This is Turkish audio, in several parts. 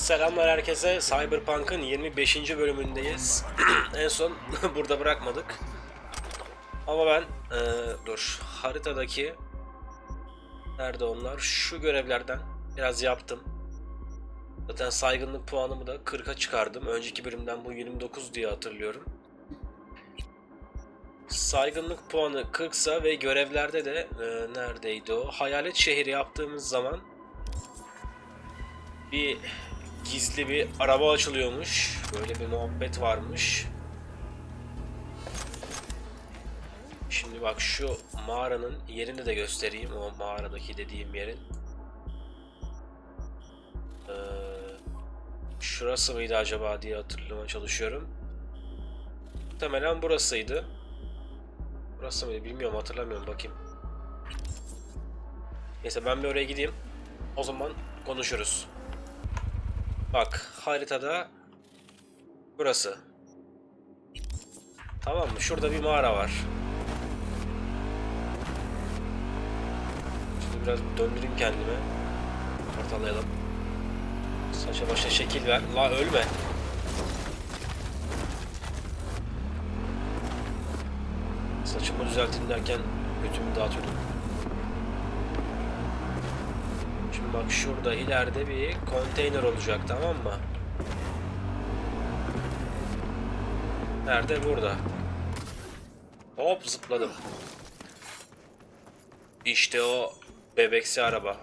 Selamlar herkese. Cyberpunk'ın 25. bölümündeyiz. en son burada bırakmadık. Ama ben eee, dur haritadaki nerede onlar? Şu görevlerden biraz yaptım. Zaten saygınlık puanımı da 40'a çıkardım. Önceki bölümden bu 29 diye hatırlıyorum. Saygınlık puanı 40 sa ve görevlerde de eee, neredeydi o? Hayalet şehri yaptığımız zaman bir gizli bir araba açılıyormuş. Böyle bir muhabbet varmış. Şimdi bak şu mağaranın yerini de göstereyim. O mağaradaki dediğim yerin. Ee, şurası mıydı acaba diye hatırlamaya çalışıyorum. Muhtemelen burasıydı. Burası mıydı bilmiyorum hatırlamıyorum bakayım. Neyse ben bir oraya gideyim. O zaman konuşuruz. Bak haritada burası. Tamam mı? Şurada bir mağara var. Şimdi biraz döndüreyim kendimi. Ortalayalım. Saça başa şekil ver. La ölme. Saçımı düzelteyim derken götümü dağıtıyordum. Şimdi bak şurada ileride bir konteyner olacak tamam mı? Nerede? Burada. Hop zıpladım. İşte o bebeksi araba.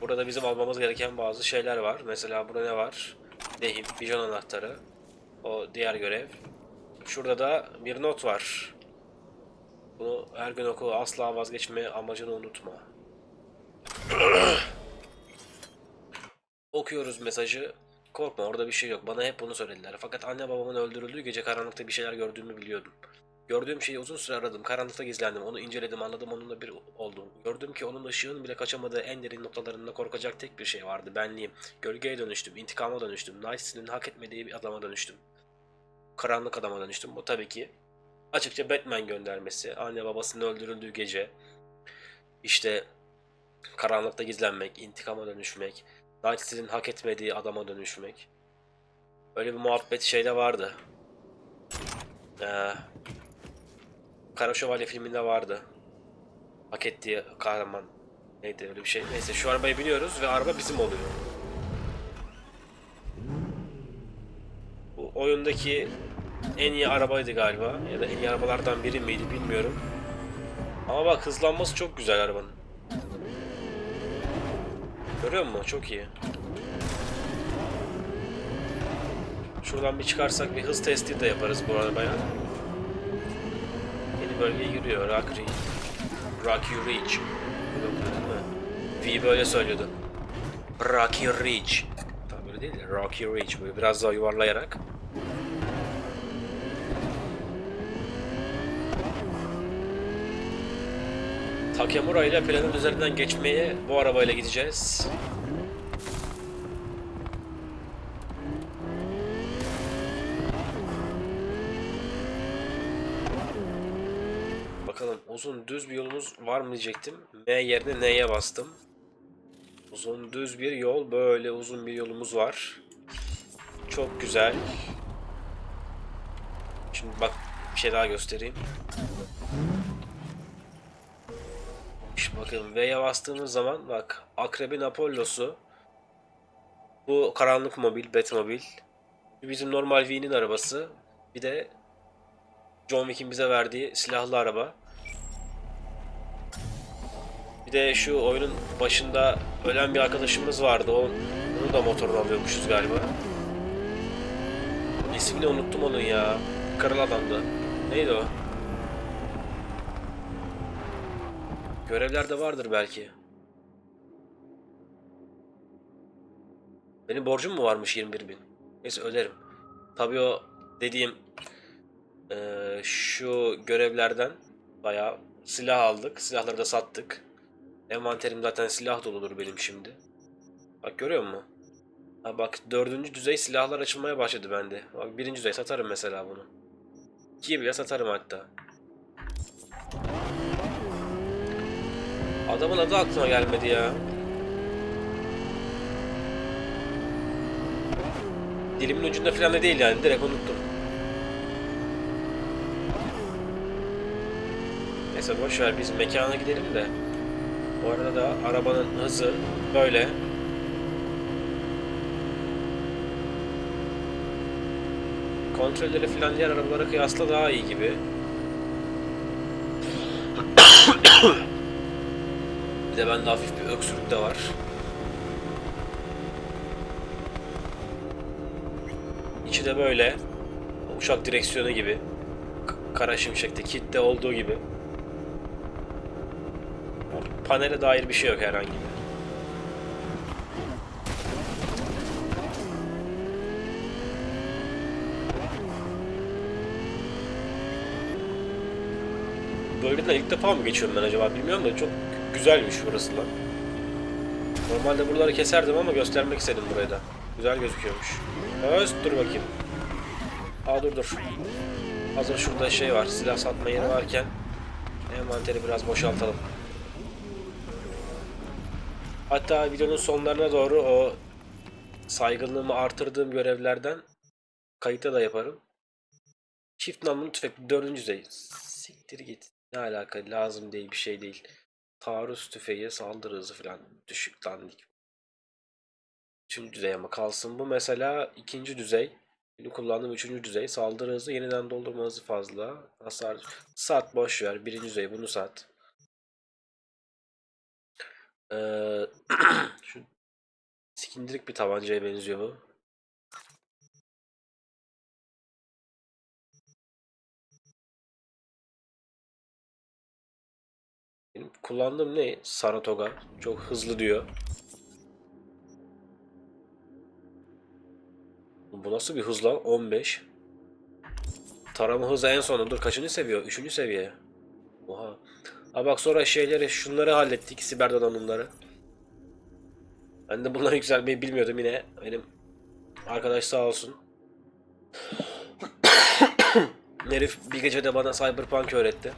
Burada bizim almamız gereken bazı şeyler var. Mesela burada ne var? Lehim, bijon anahtarı. O diğer görev. Şurada da bir not var. Bunu her gün oku asla vazgeçme amacını unutma. Okuyoruz mesajı. Korkma orada bir şey yok. Bana hep bunu söylediler. Fakat anne babamın öldürüldüğü gece karanlıkta bir şeyler gördüğümü biliyordum. Gördüğüm şeyi uzun süre aradım. Karanlıkta gizlendim. Onu inceledim, anladım. Onunla bir oldum. Gördüm ki onun ışığın bile kaçamadığı en derin noktalarında korkacak tek bir şey vardı. Benliğim. Gölgeye dönüştüm. intikama dönüştüm. Night City'nin hak etmediği bir adama dönüştüm. Karanlık adama dönüştüm. Bu tabii ki açıkça Batman göndermesi. Anne babasının öldürüldüğü gece. İşte karanlıkta gizlenmek, intikama dönüşmek, Night City'nin hak etmediği adama dönüşmek. Öyle bir muhabbet şeyde vardı. Ee, Kara Şövalye filminde vardı. Hak ettiği kahraman. Neydi öyle bir şey. Neyse şu arabayı biniyoruz ve araba bizim oluyor. Bu oyundaki en iyi arabaydı galiba. Ya da en iyi arabalardan biri miydi bilmiyorum. Ama bak hızlanması çok güzel arabanın. Görüyor musun? Çok iyi. Şuradan bir çıkarsak bir hız testi de yaparız bu arabaya. Yeni bölgeye giriyor. Rock Ridge. Rocky Ridge. V böyle söylüyordu. Rocky Ridge. Tam böyle değil de Rocky Ridge. Böyle biraz daha yuvarlayarak. Takemura ile planın üzerinden geçmeye bu arabayla gideceğiz. Bakalım uzun düz bir yolumuz var mı diyecektim. M yerine N'ye bastım. Uzun düz bir yol böyle uzun bir yolumuz var. Çok güzel. Şimdi bak bir şey daha göstereyim. Bakalım V'ye bastığımız zaman bak Akrebin Apollo'su bu karanlık mobil, Batmobil bizim normal V'nin arabası bir de John Wick'in bize verdiği silahlı araba. Bir de şu oyunun başında ölen bir arkadaşımız vardı o, onu da motorunu alıyormuşuz galiba. İsmini unuttum onun ya Karalı adamdı. Neydi o? Görevlerde vardır belki. Benim borcum mu varmış 21 bin? Neyse öderim. Tabii o dediğim eee, şu görevlerden bayağı silah aldık. Silahları da sattık. Envanterim zaten silah doludur benim şimdi. Bak görüyor musun? Ha bak dördüncü düzey silahlar açılmaya başladı bende. Bak birinci düzey satarım mesela bunu. İkiye bile satarım hatta. Adamın adı aklıma gelmedi ya. Dilimin ucunda falan da değil yani direkt unuttum. Neyse boş ver biz mekana gidelim de. Bu arada da arabanın hızı böyle. Kontrolleri falan diğer arabalara kıyasla daha iyi gibi. Bir de bende hafif bir öksürük de var. İçi de böyle. Uçak direksiyonu gibi. Kara Şimşek'te kitte olduğu gibi. Panele dair bir şey yok herhangi bir. Bölgeden ilk defa mı geçiyorum ben acaba bilmiyorum da çok güzelmiş burası lan. Normalde buraları keserdim ama göstermek istedim burayı da. Güzel gözüküyormuş. Öz dur bakayım. Aa dur dur. Hazır şurada şey var. Silah satma yeri varken envanteri biraz boşaltalım. Hatta videonun sonlarına doğru o saygınlığımı artırdığım görevlerden kayıta da yaparım. Çift namlulu tüfek dördüncü düzey. Siktir git. Ne alaka lazım değil bir şey değil. Taarruz tüfeği saldırı hızı falan düşük dandik. Üçüncü düzey ama kalsın bu mesela ikinci düzey. Benim kullandığım üçüncü düzey. Saldırı hızı yeniden doldurma hızı fazla. Hasar sat boş ver. Birinci düzey bunu sat. Ee, şu sikindirik bir tabancaya benziyor bu. Benim kullandığım ne? Saratoga. Çok hızlı diyor. Bu nasıl bir hız lan? 15. Tarama hızı en sonunda. Dur kaçıncı seviye? Üçüncü seviye. Oha. Ha bak sonra şeyleri şunları hallettik. Siber donanımları. Ben de bunları yükselmeyi bilmiyordum yine. Benim arkadaş sağ olsun. Herif bir gecede bana Cyberpunk öğretti.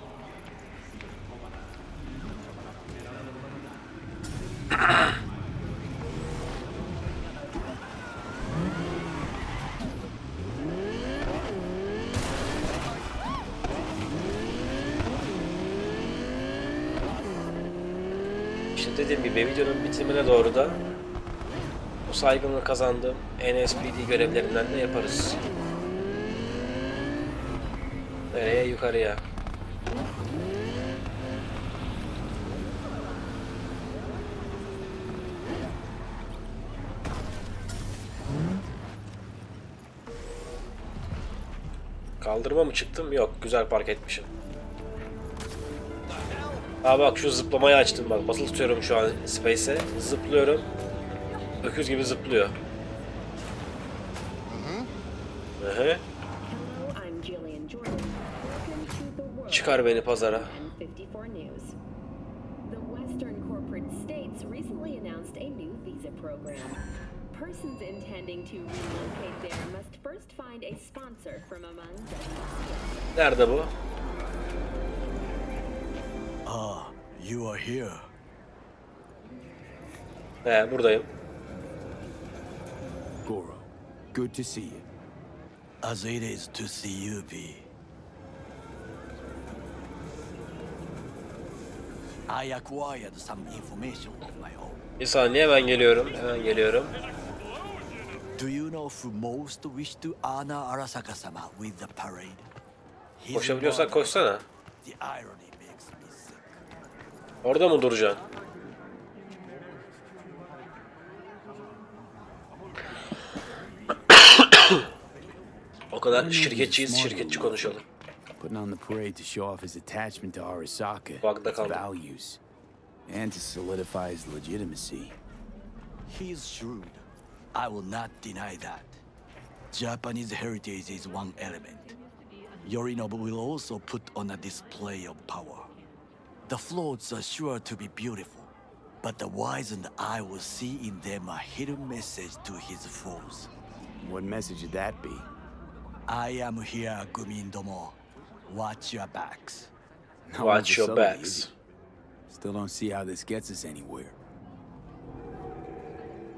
İşte dediğim gibi videonun bitimine doğru da bu saygınlığı kazandığım NSPD görevlerinden de yaparız. Nereye? Yukarıya. Kaldırma mı çıktım? Yok. Güzel park etmişim. Aa bak şu zıplamayı açtım bak. Basılı tutuyorum şu an Space'e. Zıplıyorum. Öküz gibi zıplıyor. Hı hı. Çıkar beni pazara. N54 News. The Western corporate states recently announced a new visa program. Persons intending to relocate there must first find a sponsor from among. Nerede bu? Ah, you are here. He buradayım. Goro, good to see you. As it is to see you, V. I acquired some information of my own. Bir saniye hemen geliyorum. Hemen geliyorum. Do you know who most wish to honor Arasaka-sama with the parade? His Koşabiliyorsak mother. koşsana. The irony makes me sick. Orada mı duracaksın? o kadar şirketçiyiz, şirketçi konuşalım. Putting on the parade to show off his attachment to Arasaka, values, and to solidify his legitimacy. He's shrewd. I will not deny that. Japanese heritage is one element. Yorinobu will also put on a display of power. The floats are sure to be beautiful, but the wizened eye will see in them a hidden message to his foes. What message would that be? I am here, Gumindomo. Watch your backs. Watch your backs. is? Still don't see how this gets us anywhere.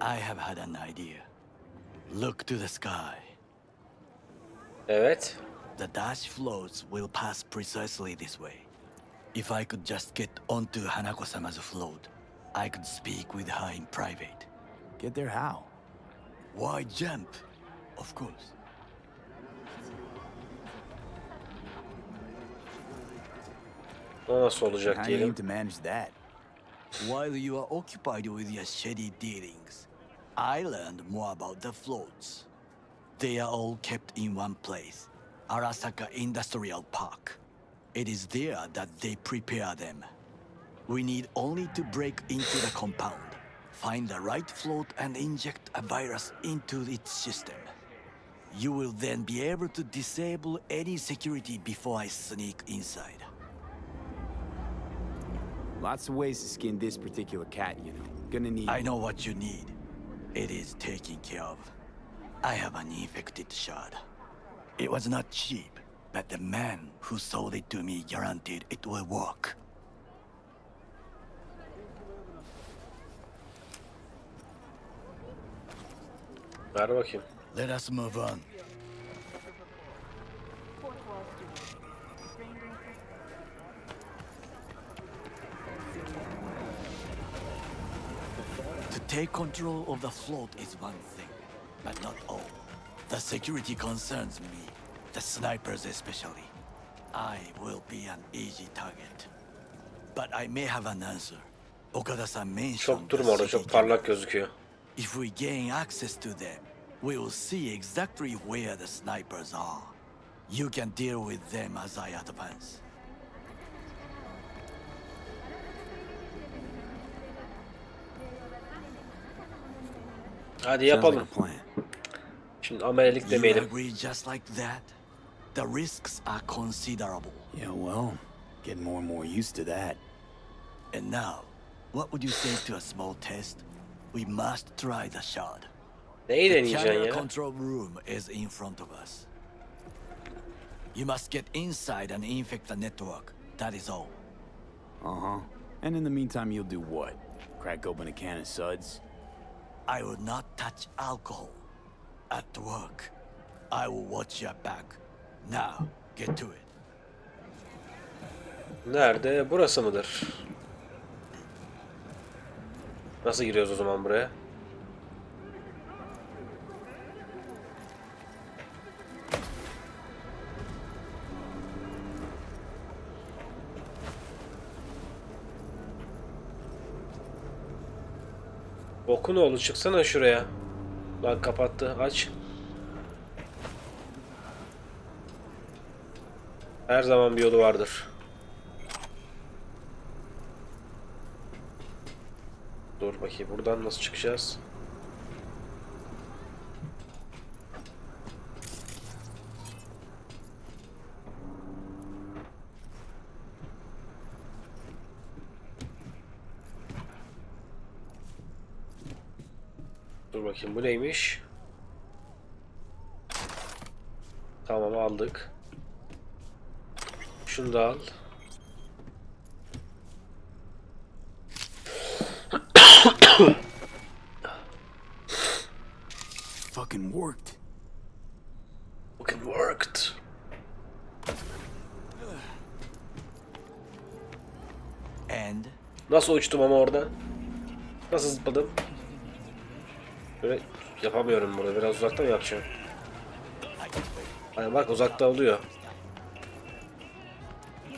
I have had an idea. Look to the sky. Evet. The dash floats will pass precisely this way. If I could just get onto Hanako-sama's float, I could speak with her in private. Get there how? Why jump? Of course. O nasıl olacak How do you diyelim. aim to manage that? While you are occupied with your shady dealings, I learned more about the floats. They are all kept in one place, Arasaka Industrial Park. It is there that they prepare them. We need only to break into the compound, find the right float, and inject a virus into its system. You will then be able to disable any security before I sneak inside. Lots of ways to skin this particular cat, you know. Gonna need. I know what you need. It is taken care of. I have an infected shard. It was not cheap, but the man who sold it to me guaranteed it will work. Bakayım. Let us move on. Take control of the float is one thing, but not all. The security concerns me, the snipers especially. I will be an easy target. But I may have an answer. Okada-san mentioned Çok the durma orada çok parlak gözüküyor. If we gain access to them, we will see exactly where the snipers are. You can deal with them as I advance. Hadi Sounds like yapalım. a plan. Şimdi amelelik You demeyelim. agree just like that? The risks are considerable. Yeah, well, getting more and more used to that. And now, what would you say to a small test? We must try the shard. Neyi The deneyeceksin camera ya? control room is in front of us. You must get inside and infect the network. That is all. Uh huh. And in the meantime, you'll do what? Crack open a can of suds? I will not touch alcohol. At work, I will watch your back. Now, get to it. Nerede? Burası mıdır? Nasıl giriyoruz o zaman buraya? Bokun oğlu çıksana şuraya. Lan kapattı. Aç. Her zaman bir yolu vardır. Dur bakayım buradan nasıl çıkacağız? Dur bakayım bu neymiş? Tamam aldık. Şunu da al. Fucking worked. Fucking worked. And Nasıl uçtum ama orada? Nasıl zıpladım? Böyle yapamıyorum bunu. Biraz uzaktan yapacağım? Hani bak uzakta oluyor.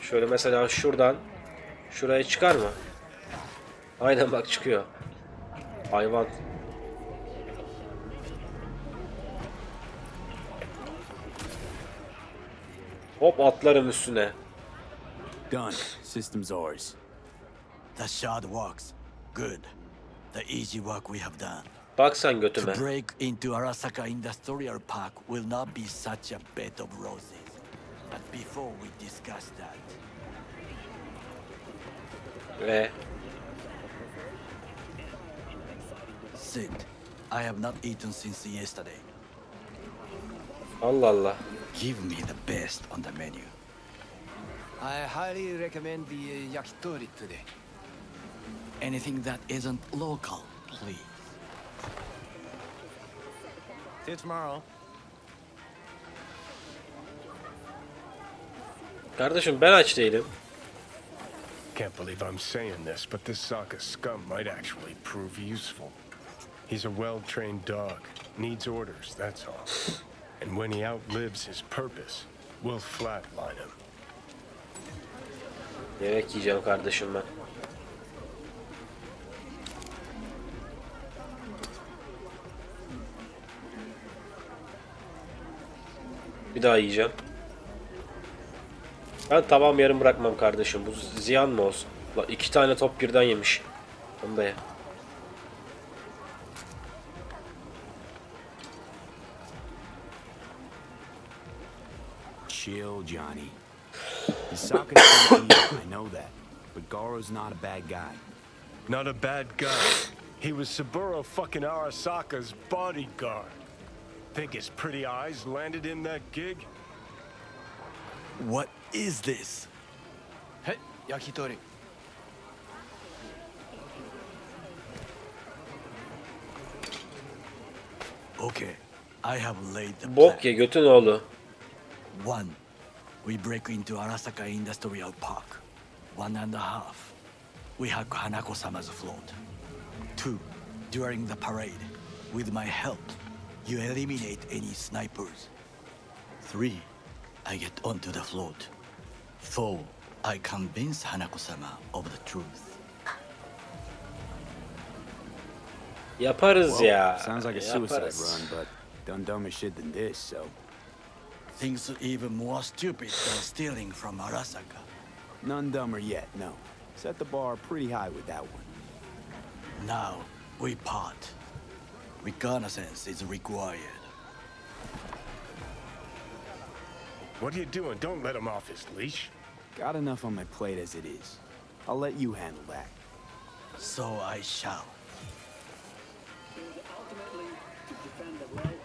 Şöyle mesela şuradan şuraya çıkar mı? Aynen bak çıkıyor. Hayvan. Hop atlarım üstüne. Done. System's ours. the shard works. Good. The easy work we have done. Bak sen To götüme. break into Arasaka Industrial Park will not be such a bed of roses. But before we discuss that, Ve Sid, I have not eaten since yesterday. Allah Allah. Give me the best on the menu. I highly recommend the uh, yakitori today. Anything that isn't local, please. See you tomorrow. Kardeşim ben aç değilim. Can't believe I'm saying this, but this Sokka scum might actually prove useful. He's a well-trained dog, needs orders, that's all. And when he outlives his purpose, we'll flatline him. Yemek yiyeceğim kardeşim ben. Bir daha yiyeceğim. Ben tamam yarım bırakmam kardeşim. Bu ziyan mı olsun? La iki tane top birden yemiş. Onu da ye. Chill, Johnny. Sokka's I know that. But Goro's not a bad guy. Not a bad guy. He was Saburo fucking Arasaka's bodyguard. Think his pretty eyes landed in that gig? What is this? Hey, yakitori. Okay, I have laid the Bok plan. ye götün oğlu. One, we break into Arasaka Industrial Park. One and a half, we hack Hanako-sama's float. Two, during the parade, with my help, you eliminate any snipers. Three, I get onto the float. Four, I convince Hanako-sama of the truth. Yaparız ya. Sounds like a suicide Yaparız. run, but done dumber shit than this, so. Things are even more stupid than stealing from Arasaka. None dumber yet, no. Set the bar pretty high with that one. Now, we part. Reconnaissance is required. What are you doing? Don't let him off his leash. Got enough on my plate as it is. I'll let you handle that. So I shall.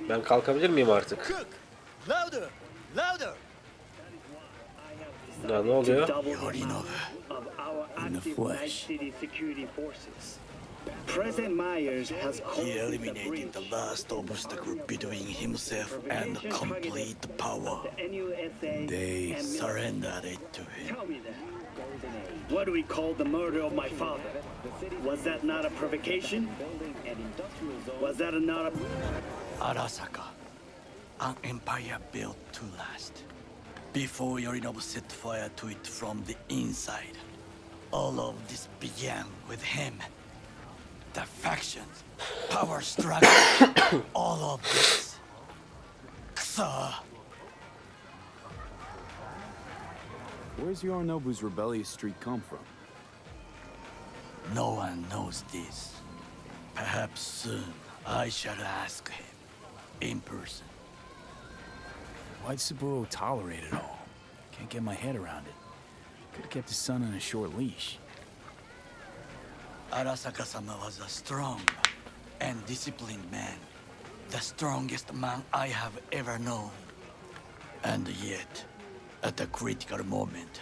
Ben kalkabilir miyim artık? Louder! Louder! Ya ne oluyor? In the flesh. Night City security forces. President Myers has He eliminated the last obstacle between himself and complete power. the They Surrendered it to him. Tell me that. What do we call the murder of my father? Was that not a provocation? Was that not a Arasaka. An empire built to last. Before Yorinobu set fire to it from the inside. All of this began with him. The factions, power struggle, all of this. Kusa. Where's Yorinobu's rebellious streak come from? No one knows this. Perhaps soon I shall ask him in person. Why'd Saburo tolerate it all? Can't get my head around it. Could've kept his son on a short leash. Arasaka-sama was a strong and disciplined man. The strongest man I have ever known. And yet, at a critical moment,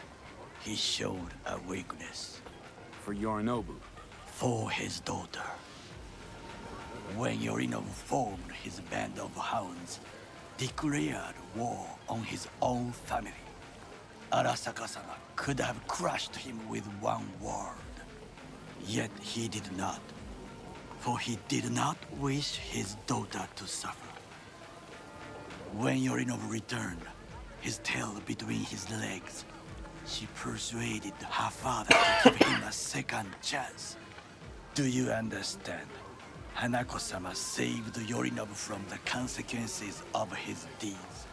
he showed a weakness For Yorinobu. for his daughter. When Yorinobu formed his band of hounds, declared war on his own family, Arasaka-sama could have crushed him with one word. Yet he did not, for he did not wish his daughter to suffer. When Yorinobu returned, his tail between his legs, she persuaded her father to give him a second chance. Do you understand? Hanako-sama saved Yorinobu from the consequences of his deeds.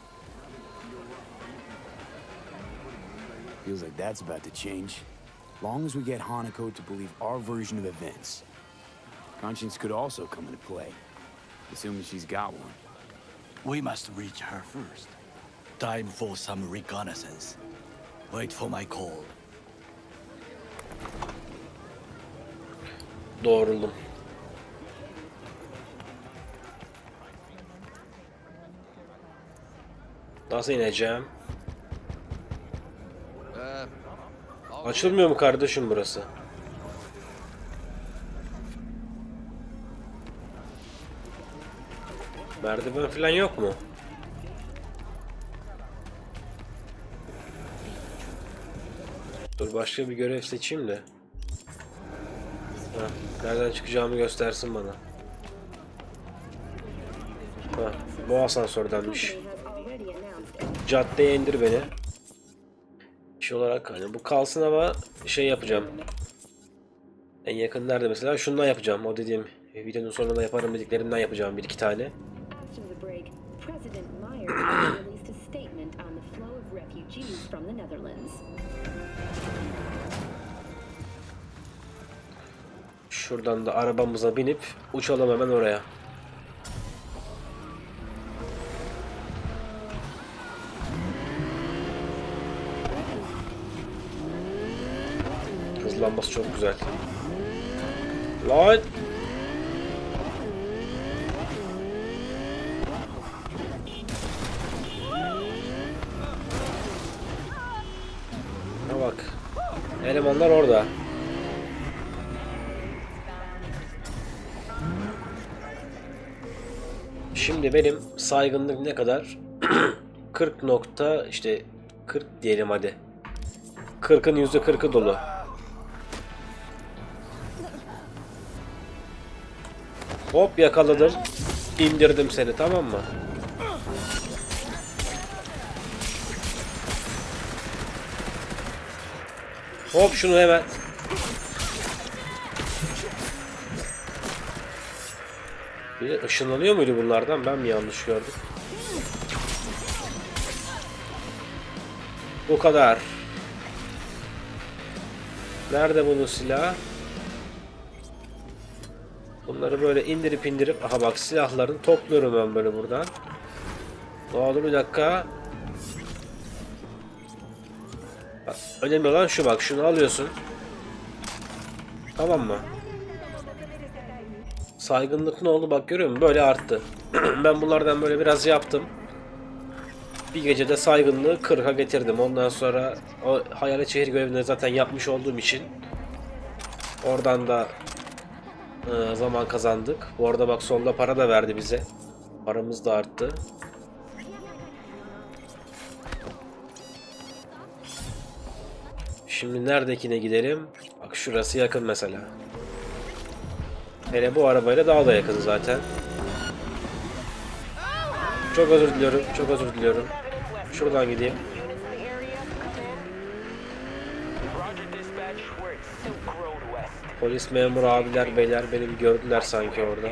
Feels like that's about to change. Long as we get Hanako to believe our version of events. Conscience could also come into play, assuming she's got one. We must reach her first. Time for some reconnaissance. Wait for my call. Doğruldum. Nasıl ineceğim? Açılmıyor mu kardeşim burası? Merdiven falan yok mu? Dur başka bir görev seçeyim de. Ha, nereden çıkacağımı göstersin bana. Ha, bu asansördenmiş. Caddeye indir beni. İş olarak hani bu kalsın ama şey yapacağım. En yakın nerede mesela? Şundan yapacağım. O dediğim videonun sonunda yaparım dediklerimden yapacağım bir iki tane. Şuradan da arabamıza binip uçalım hemen oraya. Hızlanması çok güzel. Lan! Ha bak. Elemanlar orada. Şimdi benim saygınlık ne kadar? 40 nokta işte 40 diyelim hadi. 40'ın %40'ı dolu. Hop yakaladım. İndirdim seni tamam mı? Hop şunu hemen. Bir de ışınlanıyor muydu bunlardan? Ben mi yanlış gördüm? Bu kadar. Nerede bunun silahı? Bunları böyle indirip indirip aha bak silahlarını topluyorum ben böyle buradan. Ne bir dakika. Bak, önemli olan şu bak şunu alıyorsun. Tamam mı? Saygınlık ne oldu bak görüyor musun? Böyle arttı. ben bunlardan böyle biraz yaptım. Bir gecede saygınlığı 40'a getirdim. Ondan sonra o hayalet şehir görevini zaten yapmış olduğum için oradan da e, zaman kazandık. Bu arada bak solda para da verdi bize. Paramız da arttı. Şimdi neredekine gidelim? Bak şurası yakın mesela. Hele bu arabayla daha da yakın zaten. Çok özür diliyorum, çok özür diliyorum. Şuradan gideyim. Polis memuru abiler beyler beni bir gördüler sanki orada.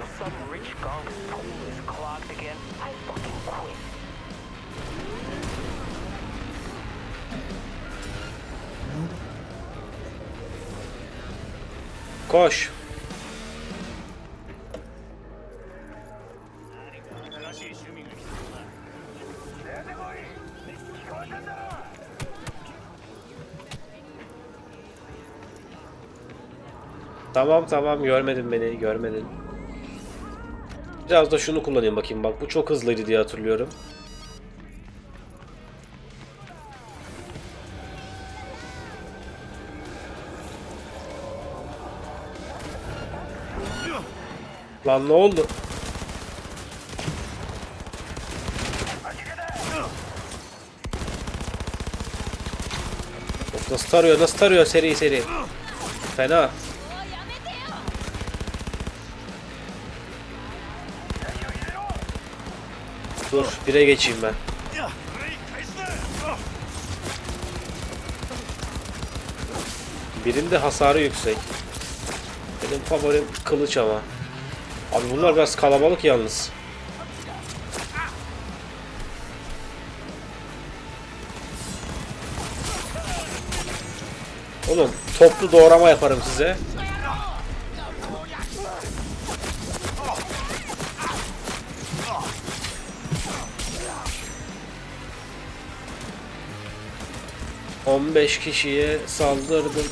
Koş. Tamam tamam görmedin beni görmedin. Biraz da şunu kullanayım bakayım bak bu çok hızlıydı diye hatırlıyorum. Lan ne oldu? Of, nasıl tarıyor nasıl tarıyor seri seri. Fena. Dur, bire geçeyim ben. Birinde hasarı yüksek. Benim favorim kılıç ama. Abi bunlar biraz kalabalık yalnız. Oğlum toplu doğrama yaparım size. On beş kişiye saldırdım.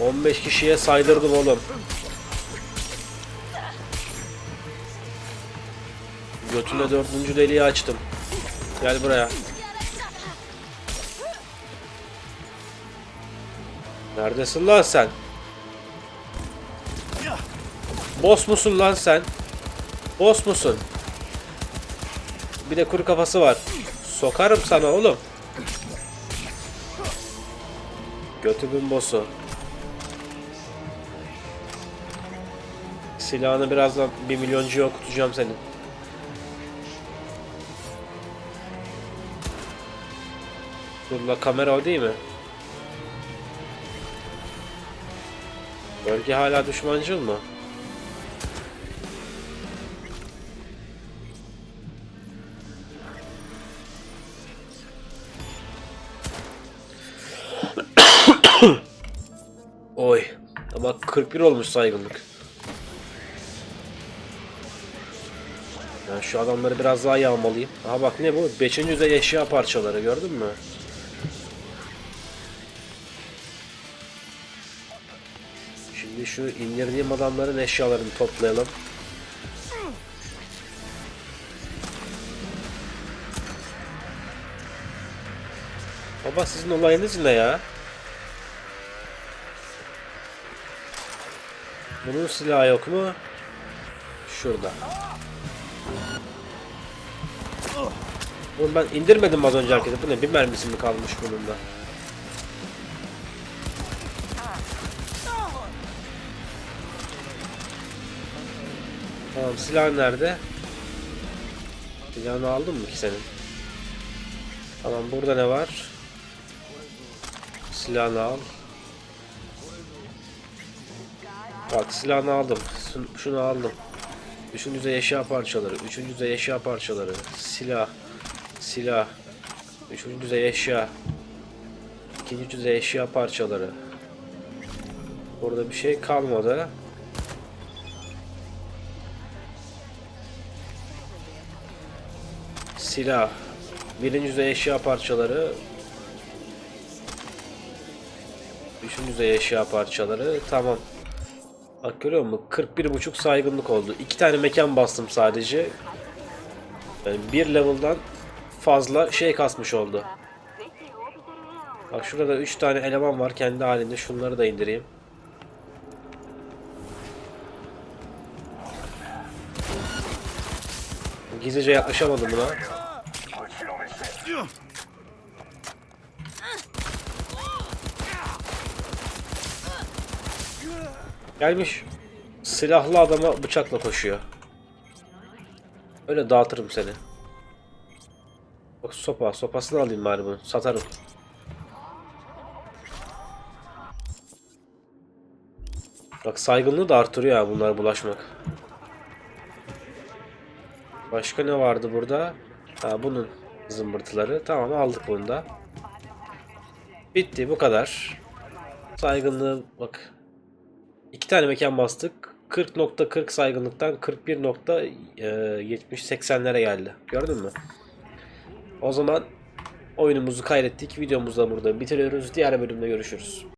15 kişiye saydırdım oğlum. Götüne dördüncü deliği açtım. Gel buraya. Neredesin lan sen? Boss musun lan sen? Boss musun? Bir de kuru kafası var. Sokarım sana oğlum. Götümün boss'u. Silahını birazdan bir milyoncuya okutacağım senin. Dur la kamera o değil mi? Bölge hala düşmancıl mı? 41 olmuş saygınlık. Ben şu adamları biraz daha yağmalıyım. Aha bak ne bu? 5. düzey eşya parçaları gördün mü? Şimdi şu indirdiğim adamların eşyalarını toplayalım. Baba sizin olayınız ne ya? Bunun silahı yok mu? Şurada. Oğlum ben indirmedim az önce herkese. Bu ne? Bir mermisi mi kalmış bunun da? Tamam silah nerede? Silahını aldın mı ki senin? Tamam burada ne var? Silahını al. Bak silahını aldım. Şunu, aldım. Üçüncü düzey eşya parçaları. Üçüncü düzey eşya parçaları. Silah. Silah. Üçüncü düzey eşya. İkinci düzey eşya parçaları. Burada bir şey kalmadı. Silah. Birinci düzey eşya parçaları. Üçüncü düzey eşya parçaları. Tamam. Bak görüyor musun? 41.5 saygınlık oldu. İki tane mekan bastım sadece. Yani bir level'dan fazla şey kasmış oldu. Bak şurada da 3 tane eleman var kendi halinde. Şunları da indireyim. Gizlice yaklaşamadım buna. Gelmiş. Silahlı adama bıçakla koşuyor. Öyle dağıtırım seni. Bak sopa, sopasını alayım bari bunu. Satarım. Bak saygınlığı da artırıyor ya bunlara bulaşmak. Başka ne vardı burada? Ha bunun zımbırtıları. Tamam aldık bunu da. Bitti bu kadar. Saygınlığı bak. İki tane mekan bastık. 40.40 saygınlıktan 41.70-80'lere geldi. Gördün mü? O zaman oyunumuzu kaydettik. Videomuzu da burada bitiriyoruz. Diğer bölümde görüşürüz.